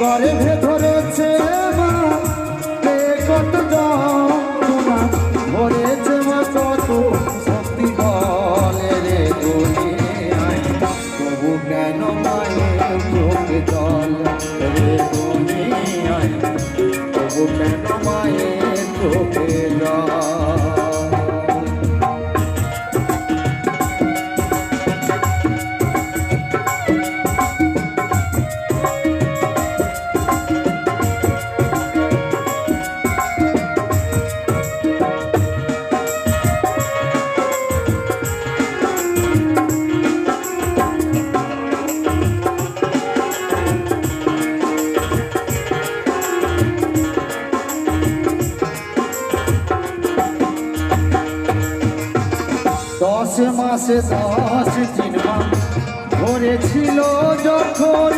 গর্ভে ধরেছে মা কত যন্ত্রণা ধরেছে মা কত শক্তি বলে রে দুনিয়ায়। তবু কেন মায়ের চোখে জল রে দুনিয়ায়? কেন মায়ের চোখে জল? দশ মাসে দশ দিন ধরেছিল যখন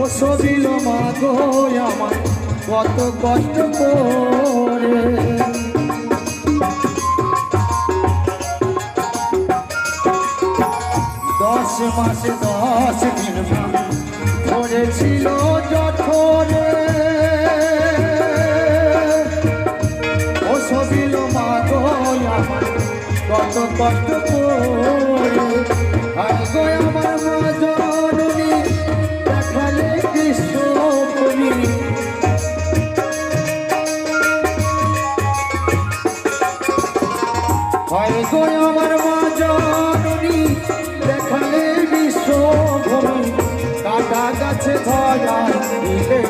ওসবিল মা গো আমার কত কষ্ট করে। দশ মাসে দশ দিন ধরেছিল কষ্ট করে। গো আমার মা দেখালে কৃষ্ণ কবি আমার মা দেখালে বিশ্বভূমি কাটা গাছে ধরা দিলে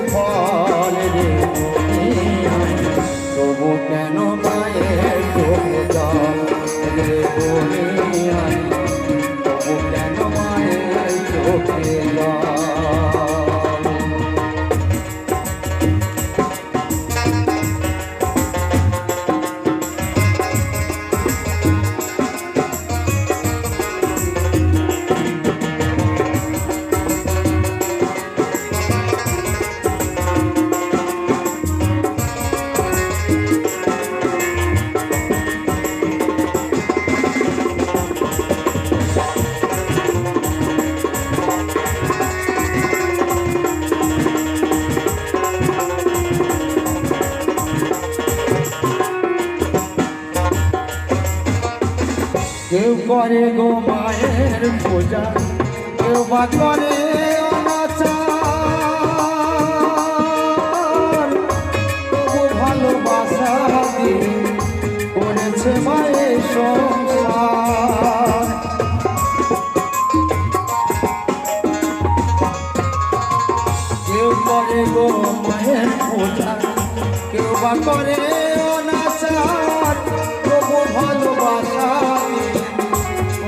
করে গো মায়ের পূজা কেউ বা করে ভালোবাসা দিয়ে করেছে মায়ের সংসার। কেউ করে গো মায়ের পূজা কেউ বা করে অনাচার তবু ভালোবাসা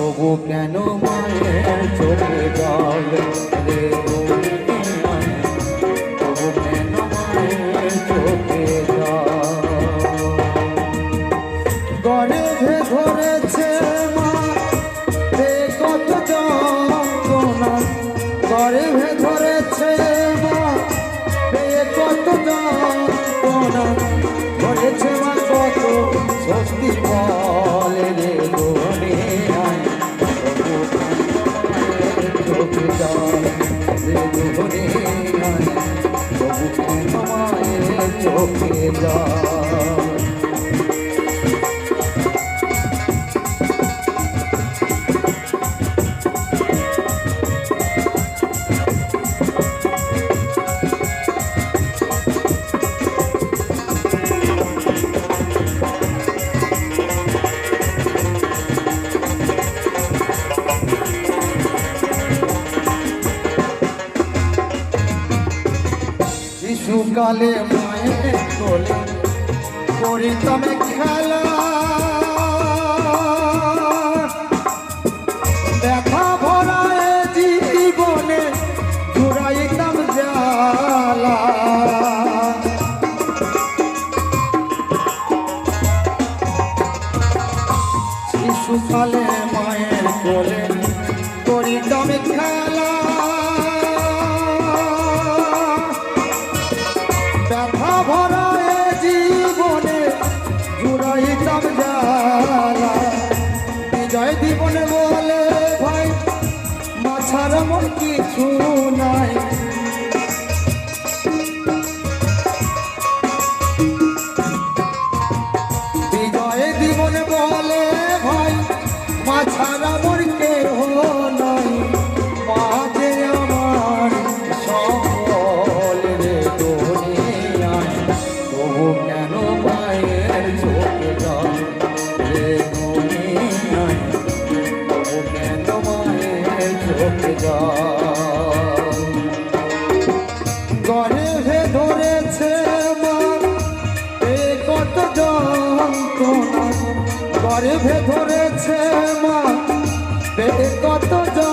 তবু কেন মায়ের চোখে জল রে তবু কেন মায়ের চোখে গর্ভে ধরেছে মা রে কত যন্ত্রণা। গর্ভে ধরেছে মা রে কত যন্ত্রণা। ধরেছে মা কত শক্তি জল শিশুকালে মায়ের কোলে করিতাম খেলা মাছার মন কিছু গর্ভে ধরেছে মা। এ কত যন্ত্রণা